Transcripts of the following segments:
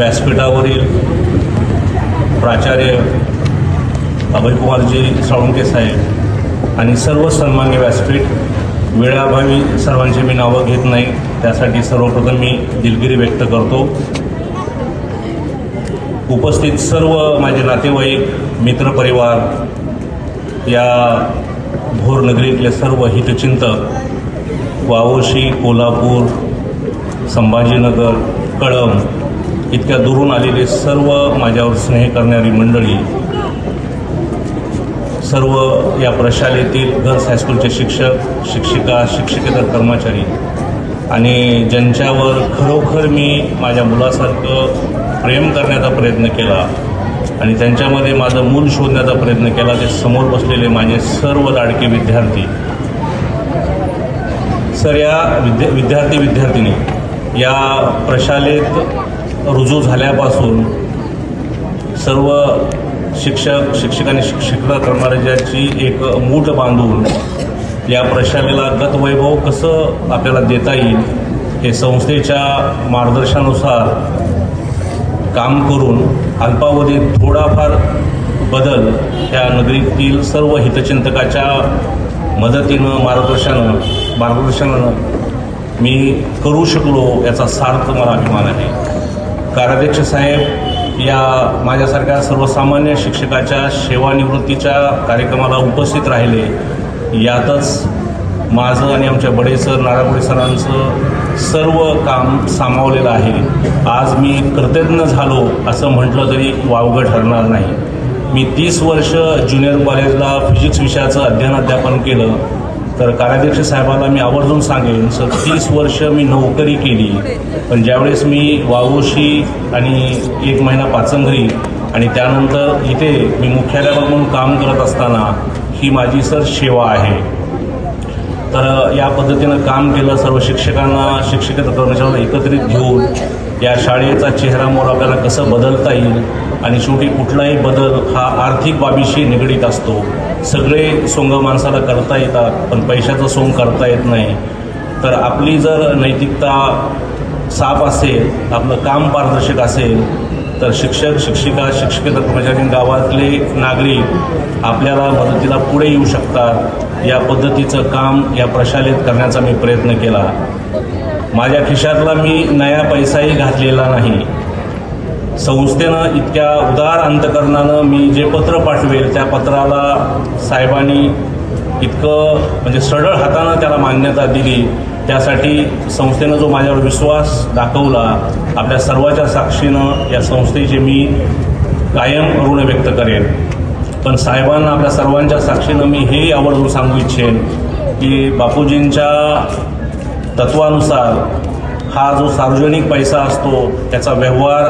व्यासपीठावरील प्राचार्य अभयकुमारजी साळुंके साहेब आणि सर्व सन्मान्य व्यासपीठ वेळाभावी सर्वांची मी नावं घेत नाही त्यासाठी सर्वप्रथम मी दिलगिरी व्यक्त करतो. उपस्थित सर्व माझे नातेवाईक मित्रपरिवार या भोर नगरीतले सर्व हितचिंतक वावोशी कोल्हापूर संभाजीनगर कळम इतक्या दुरून आलेले सर्व माझ्यावर स्नेह करणारी मंडळी सर्व या प्रशालेतील गर्ल्स हायस्कूलचे शिक्षक शिक्षिका शिक्षकेतर कर्मचारी आणि ज्यांच्यावर खरोखर मी माझ्या मुलासारखं प्रेम करण्याचा प्रयत्न केला आणि त्यांच्यामध्ये माझं मूल शोधण्याचा प्रयत्न केला ते समोर बसलेले माझे सर्व लाडके विद्यार्थी. सर या विद्या विद्यार्थी विद्यार्थिनी या प्रशालेत रुजू झाल्यापासून सर्व शिक्षक शिक्षकांनी शिक्षिका कर्मचाऱ्याची एक मूठ बांधून या प्रशालेला गतवैभव कसं आपल्याला देता येईल हे संस्थेच्या मार्गदर्शनानुसार काम करून अल्पावधीत थोडाफार बदल या नगरीतील सर्व हितचिंतकाच्या मदतीनं मार्गदर्शनानं मार्गदर्शनानं मी करू शकलो याचा सार्थ मला अभिमान आहे. कार्याध्यक्ष साहेब या माझ्यासारख्या सर्वसामान्य शिक्षकाच्या सेवानिवृत्तीच्या कार्यक्रमाला उपस्थित राहिले. यातच माझं आणि आमच्या बडे सर नारायणपुरे सरांचं सर्व काम सामावलेलं आहे. आज मी कृतज्ञ झालो असं म्हटलं तरी वावगं ठरणार नाही. मी तीस वर्ष ज्युनियर कॉलेजला फिजिक्स विषयाचं अध्ययन अध्यापन केलं. तर कार्याध्यक्ष साहेबाला मी आवर्जून सांगेन सर तीस वर्ष मी नोकरी केली. पण ज्यावेळेस मी वावोशी आणि एक महिना पाचंगरी आणि त्यानंतर इथे मी मुख्याध्यापक म्हणून काम करत असताना ही माझी सर सेवा आहे. तर या पद्धतीनं काम केलं सर्व शिक्षकांना शिक्षकेतर कर्मचाऱ्यांना एकत्रित घेऊन या शाळेचा चेहरा मोर आपल्याला कसं बदलता येईल आणि शेवटी कुठलाही बदल हा आर्थिक बाबीशी निगडीत असतो. सगळे सोंग माणसाला करता येतात पण पैशाचं सोंग करता येत नाही. तर आपली जर नैतिकता साफ असेल आपलं काम पारदर्शक असेल तर शिक्षक शिक्षिका शिक्षकेतर कर्मचारी गावातले नागरिक आपल्याला मदतीला पुढे येऊ शकतात. या पद्धतीचं काम या प्रशालेत करण्याचा मी प्रयत्न केला. माझ्या खिशातला मी नया पैसाही घातलेला नाही. संस्थेनं इतक्या उदार अंतकरणानं मी जे पत्र पाठवेल त्या पत्राला साहेबांनी इतकं म्हणजे सरळ हातानं त्याला मान्यता दिली. त्यासाठी संस्थेनं जो माझ्यावर विश्वास दाखवला आपल्या सर्वाच्या साक्षीनं या संस्थेचे मी कायम ऋण व्यक्त करेन. पण साहेबांना आपल्या सर्वांच्या साक्षीनं मी हे आवर्जून सांगू इच्छेन की बापूजींच्या तत्वानुसार हा जो सार्वजनिक पैसा असतो त्याचा व्यवहार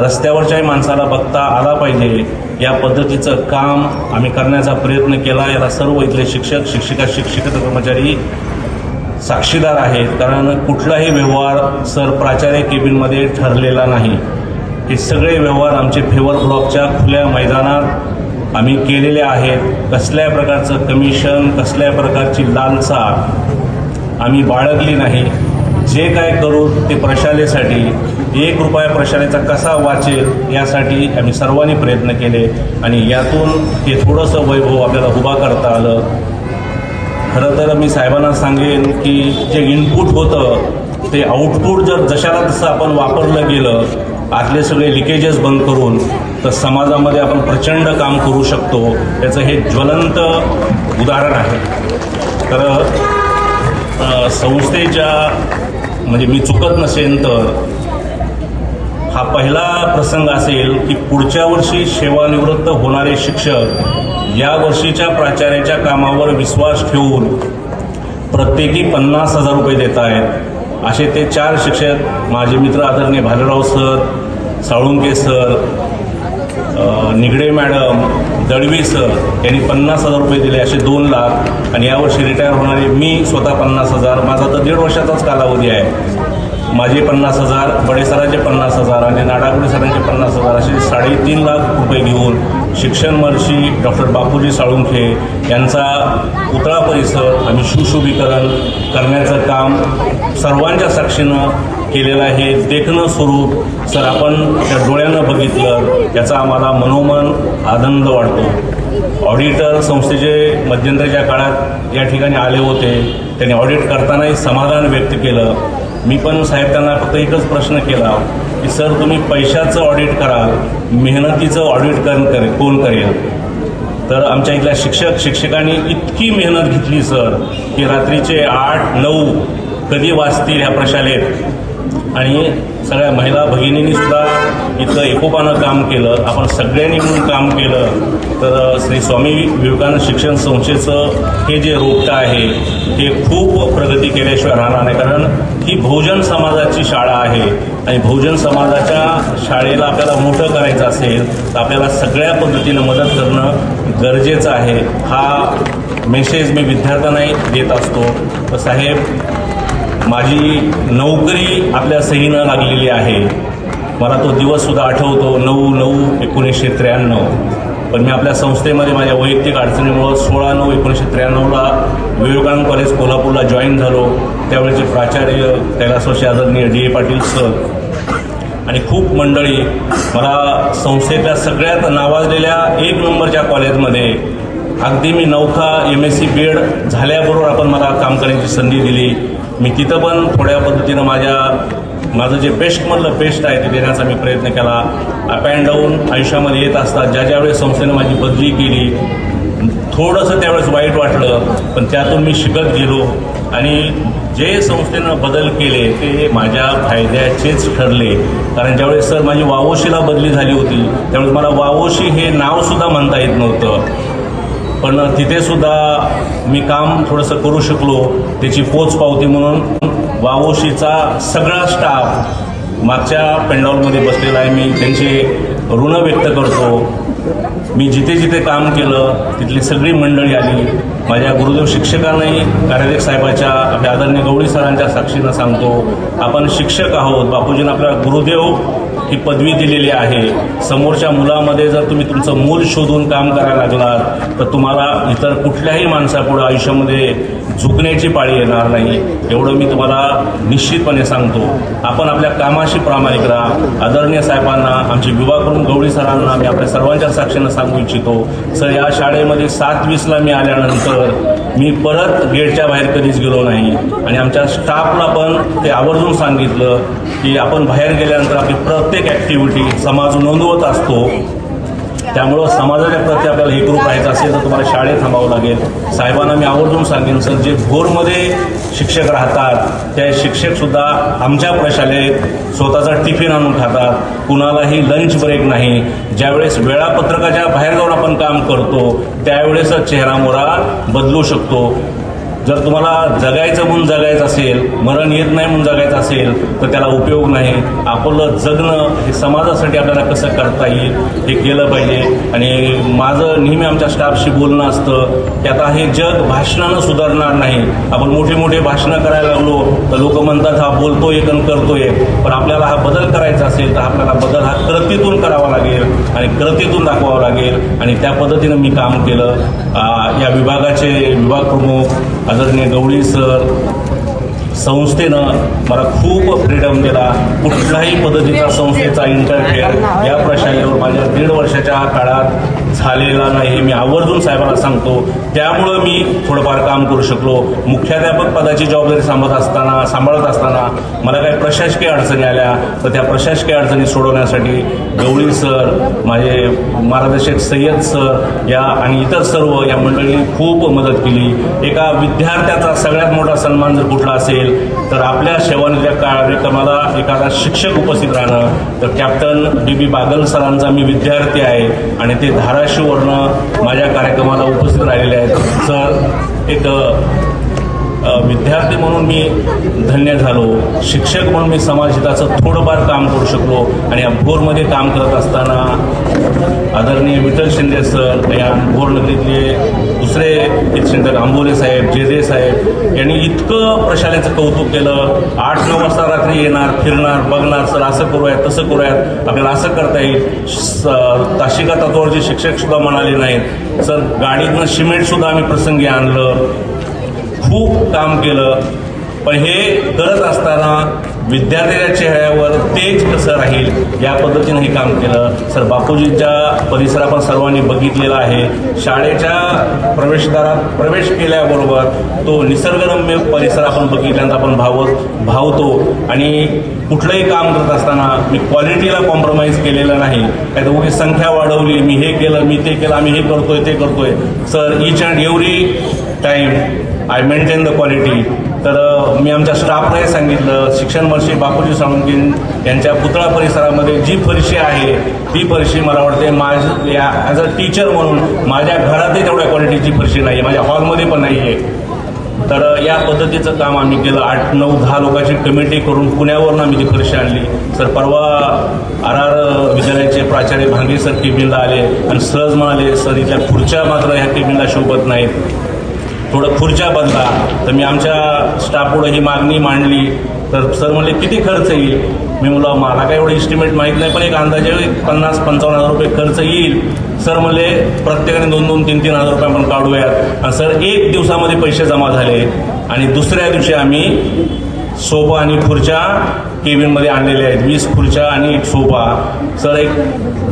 रस्त्यावरच्याही माणसाला बघता आला पाहिजे. या पद्धतीचं काम आम्ही करण्याचा प्रयत्न केला याला सर्व इथले शिक्षक शिक्षिका शिक्षक कर्मचारी साक्षीदार आहेत. कारण कुठलाही व्यवहार सर प्राचार्य केबिनमध्ये ठरलेला नाही. हे सगळे व्यवहार आमचे फेवर ब्लॉकच्या खुल्या मैदानात आम्ही केलेले आहेत. कसल्या प्रकारचं कमिशन कसल्या प्रकारची लालसा आम्ही बाळगली नाही. जे काय करू ते प्रशालेसाठी एक रुपया प्रशालेचा कसा वाचेल यासाठी आम्ही सर्वांनी प्रयत्न केले आणि यातून हे थोडंसं वैभव आपल्याला उभा करता आलं. खरं तर मी साहेबांना सांगेन की जे इनपुट होतं ते आउटपुट जर जशाला तसं आपण वापरलं गेलं आतले सगळे लिकेजेस बंद करून तर समाजामध्ये आपण प्रचंड काम करू शकतो. त्याचं हे ज्वलंत उदाहरण आहे. तर संस्थेच्या म्हणजे मी चुकत नसेन तर. हा पहिला प्रसंग असेल की पुढच्या वर्षी सेवानिवृत्त होणारे शिक्षक या वर्षीच्या प्राचार्याच्या कामावर विश्वास ठेवून प्रत्येकी पन्नास हजार रुपये देत आहेत असे ते चार शिक्षक माझे मित्र आदरणीय Bhalerao sir Salunke sir Nigade madam Dalvi sir यांनी पन्नास हजार रुपये दिले असे दोन लाख. आणि यावर्षी रिटायर होणारे मी स्वतः पन्नास हजार. माझा तर दीड वर्षाचाच कालावधी आहे. माझे पन्नास हजार बडेसराचे पन्नास हजार आणि नाडागुडे सरांचे पन्नास हजार असे साडेतीन लाख रुपये घेऊन शिक्षण महर्षी डॉक्टर बापूजी साळुंखे यांचा पुतळा परिसर आम्ही सुशोभीकरण करण्याचं काम सर्वांच्या साक्षीनं केलेलं आहे. देखणं स्वरूप सर आपण त्या डोळ्यानं बघितलं याचा आम्हाला मनोमन आनंद वाटतो. ऑडिटर संस्थेचे मध्यंतरीच्या काळात या ठिकाणी आले होते. त्यांनी ऑडिट करतानाही समाधान व्यक्त केलं. मी पण साहेब त्यांना फक्त एकच प्रश्न केला की सर तुम्ही पैशाचं ऑडिट कराल मेहनतीचं ऑडिट कर करे कोण करेल? तर आमच्या इथल्या शिक्षक शिक्षकांनी इतकी मेहनत घेतली सर की रात्रीचे आठ नऊ कधी वाचतील ह्या प्रशालेत? आणि सगळ्या महिला भगिनींनी सुद्धा इथं एकोपानं काम केलं. आपण सगळ्यांनी मिळून काम केलं. तर श्री स्वामी विवेकानंद शिक्षण संस्थेचं हे जे रोपटं आहे हे खूप प्रगती केल्याशिवाय राहणार नाही. कारण ही बहुजन समाजाची शाळा आहे. आणि बहुजन समाजाच्या शाळेला आपल्याला मोठं करायचं असेल तर आपल्याला सगळ्या पद्धतीनं मदत करणं गरजेचं आहे. हा मेसेज मी विद्यार्थ्यांनाही देत असतो. तर साहेब माझी नोकरी आपल्या सहीनं लागलेली आहे. मला तो दिवससुद्धा आठवतो नऊ नऊ एकोणीसशे त्र्याण्णव. पण मी आपल्या संस्थेमध्ये माझ्या वैयक्तिक अडचणीमुळं सोळा नऊ एकोणीसशे त्र्याण्णवला विवेकानंद कॉलेज कोल्हापूरला जॉईन झालो. त्यावेळेचे प्राचार्य कैलासवासी आदरणीय डी ए पाटील सर. आणि खूप मंडळी मला संस्थेतल्या सगळ्यात नावाजलेल्या एक नंबरच्या कॉलेजमध्ये अगदी मी नौखा M S C B Ed झाल्याबरोबर आपण मला काम करण्याची संधी दिली. मी तिथं पण थोड्या पद्धतीनं माझ्या माझं जे बेस्टमधलं बेस्ट आहे ते देण्याचा मी प्रयत्न केला. अप अँड डाऊन आयुष्यामध्ये येत असतात. ज्या ज्यावेळेस संस्थेनं माझी बदली केली थोडंसं त्यावेळेस वाईट वाटलं पण त्यातून मी शिकत गेलो. आणि जे संस्थेनं बदल केले ते माझ्या फायद्याचेच ठरले. कारण ज्यावेळेस सर माझी वावोशीला बदली झाली होती त्यावेळेस मला वावोशी हे नावसुद्धा म्हणता येत नव्हतं. पण तिथेसुद्धा मी काम थोडंसं करू शकलो. त्याची पोच पावती म्हणून वावोशीचा सगळा स्टाफ मागच्या पेंडॉलमध्ये बसलेला आहे. मी त्यांचे ऋण व्यक्त करतो. मी जिथे जिथे काम केलं तिथली सगळी मंडळी आली. माझ्या गुरुदेव शिक्षकांनाही कार्याध्यक्ष साहेबाच्या आपल्या आदरणीय गवळी सरांच्या साक्षीनं सांगतो आपण शिक्षक आहोत. बापूजीनं आपल्या गुरुदेव ही पदवी दिलेली आहे. समोरच्या मुलामध्ये जर तुम्ही तुमचं मूल शोधून काम करायला लागलात तर तुम्हाला इतर कुठल्याही माणसापुढं आयुष्यामध्ये झुकण्याची पाळी येणार नाही. एवढं मी तुम्हाला निश्चितपणे सांगतो. आपण आपल्या कामाशी प्रामाणिक राहा. आदरणीय साहेबांना आमचे विवाह करून गवळी सरांना मी आपल्या सर्वांच्या साक्षीनं सांगू इच्छितो. सर या शाळेमध्ये सात वीसला मी आल्यानंतर मी परत गेटच्या बाहेर कधीच गेलो नाही. आणि आमच्या स्टाफला पण ते आवर्जून सांगितलं की आपण बाहेर गेल्यानंतर आपली प्रत्येक ॲक्टिव्हिटी समाज नोंदवत असतो. त्यामुळं समाजाच्या प्रती आपल्याला एकरूप राहायचं असेल तर तुम्हाला शाळेत थांबावं लागेल. साहेबांना मी आवर्जून सांगेन सर जे भोरमध्ये शिक्षक राहतात त्या शिक्षकसुद्धा आमच्या प्रशालेत स्वतःचा टिफिन आणून खातात. कुणालाही लंच ब्रेक नाही. ज्यावेळेस वेळापत्रकाच्या बाहेर जाऊन आपण काम करतो त्यावेळेस चेहरामोरा बदलू शकतो. जर तुम्हाला जगायचं म्हणून जगायचं असेल मरण येत नाही म्हणून जगायचं असेल तर त्याला उपयोग नाही. आपलं जगणं हे समाजासाठी आपल्याला कसं करता येईल हे केलं पाहिजे. आणि माझं नेहमी आमच्या स्टाफशी बोलणं असतं की आता हे जग भाषणानं सुधारणार नाही. आपण मोठे मोठे भाषणं करायला लागलो तर लोक म्हणतात हा बोलतोय आणि करतोय. पण आपल्याला हा बदल करायचा असेल तर आपल्याला बदल हा कृतीतून करावा लागेल आणि कृतीतून दाखवावा लागेल. आणि त्या पद्धतीनं मी काम केलं. या विभागाचे विभाग प्रमुख आदरणीय गवळी सर संस्थेनं मला खूप फ्रीडम दिला. कुठल्याही पद्धतीचा संस्थेचा इंटरफेअर या प्रशालेवर माझ्या दीड वर्षाच्या काळात झालेला नाही. हे मी आवर्जून साहेबांना सांगतो त्यामुळं मी थोडंफार काम करू शकलो. मुख्याध्यापक पदाची जबाबदारी सांभाळत असताना सांभाळत असताना मला काही प्रशासकीय अडचणी आल्या. तर त्या प्रशासकीय अडचणी सोडवण्यासाठी गवळी सर माझे मार्गदर्शक सय्यद सर या आणि इतर सर्व या मंडळींनी खूप मदत केली. एका विद्यार्थ्याचा सगळ्यात मोठा सन्मान जर कुठला असेल तर आपल्या सेवानिच्या कार्यक्रमाला एखादा शिक्षक उपस्थित राहणं. तर कॅप्टन बी बी बागल सरांचा मी विद्यार्थी आहे आणि ते धाराशिववरनं माझ्या कार्यक्रमाला उपस्थित राहिलेले आहेत. सर एक विद्यार्थी म्हणून मी धन्य झालो. शिक्षक म्हणून मी समाजहिताचं थोडंफार काम करू शकलो आणि या भोरमध्ये काम करत असताना आदरणीय विठ्ठल शिंदे सर या भोर नगरीतले दुसरे शिक्षक आंबोले साहेब जेदे साहेब यांनी इतकं प्रशालेचं कौतुक केलं. आठ नऊ वाजता रात्री येणार फिरणार बघणार सर असं करूयात तसं करूयात. आपल्याला असं करता येईल. स- ताशिका तत्वावरचे शिक्षक सुद्धा म्हणाले नाहीत. सर गाडीतनं सिमेंट सुद्धा आम्ही प्रसंगी आणलं. खूप काम केलं. पण हे करत असताना विद्यार्थ्याच्या चेहऱ्यावर तेज कसं राहील या पद्धतीनं हे काम केलं. सर बापूजींच्या परिसर आपण सर्वांनी बघितलेला आहे. शाळेच्या प्रवेशद्वारात प्रवेश केल्याबरोबर तो निसर्गरम्य परिसर आपण बघितल्यानंतर आपण भावत भावतो. आणि कुठलंही काम करत असताना मी क्वालिटीला कॉम्प्रोमाइज केलेलं नाही. काय तर उगी संख्या वाढवली मी हे केलं मी ते केलं आम्ही हे करतोय ते करतोय. Sir each and every time I maintain the quality तर मी आमच्या स्टाफलाही सांगितलं शिक्षण वर्षी बापूजी साळुंके यांच्या पुतळा परिसरामध्ये जी फरशी आहे ती फरशी मला वाटते माझ या ॲज अ टीचर म्हणून माझ्या घरातही तेवढ्या क्वालिटीची फरशी नाही आहे माझ्या हॉलमध्ये पण नाही आहे तर या पद्धतीचं काम आम्ही केलं. आठ नऊ दहा लोकांची कमिटी करून पुण्यावरून आम्ही ती फरशी आणली. सर परवा आर आर विद्यालयाचे प्राचार्य भांगे सर केबिनला आले आणि सहज म्हणाले सर इथल्या खुर्च्या मात्र ह्या केबिनला शोभत नाहीत. थोडं खुर्च्या बनला. तर मी आमच्या स्टाफपुढे ही मागणी मांडली तर सर म्हणले किती खर्च येईल? मी म्हणलं मला काय एवढं इस्टिमेट माहीत नाही पण एक अंदाजे पन्नास पंचावन्न हजार रुपये खर्च येईल. सर म्हणले प्रत्येकाने दोन दोन तीन तीन हजार रुपये आपण काढूयात. आणि सर एक दिवसामध्ये पैसे जमा झाले. आणि दुसऱ्या दिवशी आम्ही सोफा आणि खुर्च्या केबिनमध्ये आणलेले आहेत. वीस खुर्च्या आणि एक सोफा. सर एक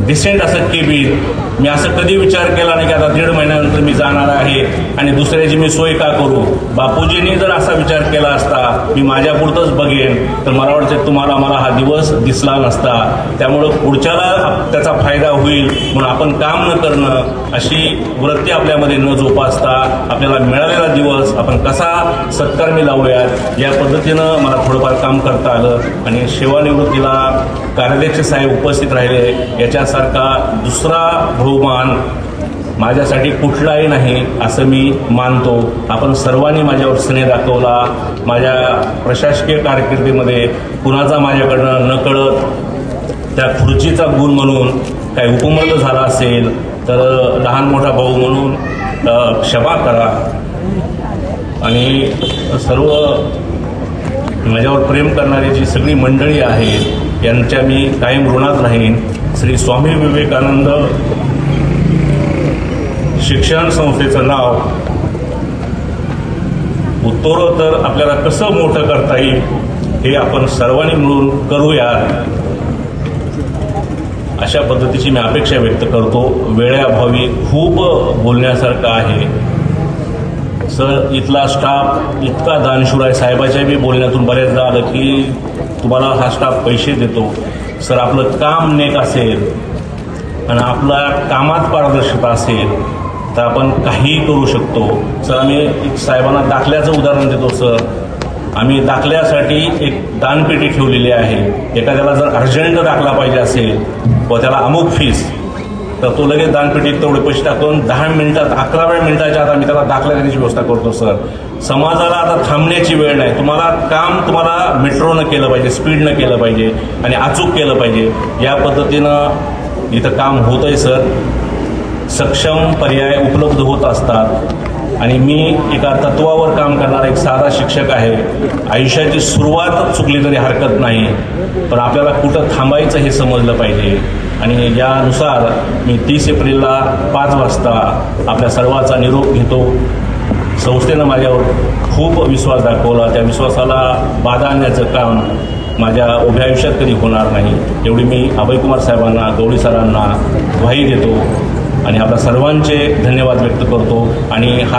डिसेंट असं केबिन. मी असं कधी विचार केला नाही की आता दीड महिन्यानंतर मी जाणार आहे आणि दुसऱ्याची मी सोय का करू? बापूजींनी जर असा विचार केला असता मी माझ्यापुरतंच बघेन. तर मला वाटतं तुम्हाला मला हा दिवस दिसला नसता. त्यामुळं पुढच्याला त्याचा फायदा होईल म्हणून आपण काम न करणं अशी वृत्ती आपल्यामध्ये न जोपासता आपल्याला मिळालेला दिवस आपण कसा सत्कर्मी लावूयात? या पद्धतीनं मला थोडंफार काम करता आलं. आणि सेवानिवृत्तीला कार्याध्यक्ष साहेब उपस्थित राहिले. याच्यासारखा दुसरा बहुमान माझ्यासाठी कुठलाही नाही असं मी मानतो. आपण सर्वांनी माझ्यावर स्नेह दाखवला. माझ्या प्रशासकीय कारकिर्दीमध्ये कुणाचा माझ्याकडनं नकळत त्या खुर्चीचा गुण म्हणून काही उपमर्द झाला असेल तर लहान मोठा भाऊ म्हणून क्षमा करा. आणि सर्व माझ्यावर प्रेम करणारी जी सगळी मंडळी आहेत यांच्या मी कायम ऋणात राहीन. श्री स्वामी विवेकानंद शिक्षण संस्थेचं नाव. उत्तरोत्तर आपल्याला कसं मोठं करता येईल हे आपण सर्वांनी मिळून करूयात. अशा पद्धतीची मी अपेक्षा व्यक्त करतो. वेळेअभावी खूप बोलण्यासारखं आहे. सर इथला स्टाफ इतका दानशूर आहे. साहेबाच्या बी बोलण्यातून बऱ्याचदा आलं की तुम्हाला हा स्टाफ पैसे देतो. सर आपलं काम नेक असेल आणि आपल्या कामात पारदर्शकता असेल तर आपण काहीही करू शकतो. सर आम्ही एक साहेबांना दाखल्याचं उदाहरण देतो सर. आम्ही दाखल्यासाठी एक दानपेटी ठेवलेली आहे. एखाद्याला जर अर्जंट दाखला पाहिजे असेल व त्याला अमुक फीस तर तो लगेच दानपेटीत तेवढे पैसे टाकून दहा मिनिटात अकराव्या मिनिटाच्या आत आम्ही त्याला दाखला देण्याची व्यवस्था करतो सर. समाजाला आता थांबण्याची वेळ नाही. तुम्हाला काम तुम्हाला मेट्रोनं केलं पाहिजे स्पीडनं केलं पाहिजे आणि अचूक केलं पाहिजे. या पद्धतीनं इथं काम होत आहे सर. सक्षम पर्याय उपलब्ध होत असतात. आणि मी एका तत्वावर काम करणारा एक साधा शिक्षक आहे. आयुष्याची सुरुवात चुकली तरी हरकत नाही. पण आपल्याला कुठं थांबायचं हे समजलं पाहिजे. आणि यानुसार मी तीस एप्रिलला पाच वाजता आपल्या सर्वांचा निरोप घेतो संस्थेनं माझ्यावर खूप विश्वास दाखवला. त्या विश्वासाला बाधा आणण्याचं काम माझ्या उभ्या आयुष्यात कधी होणार नाही. एवढी मी अभयकुमार साहेबांना गवळी सरांना ग्वाही देतो आणि आपल्या सर्वांचे धन्यवाद व्यक्त करतो. आणि हा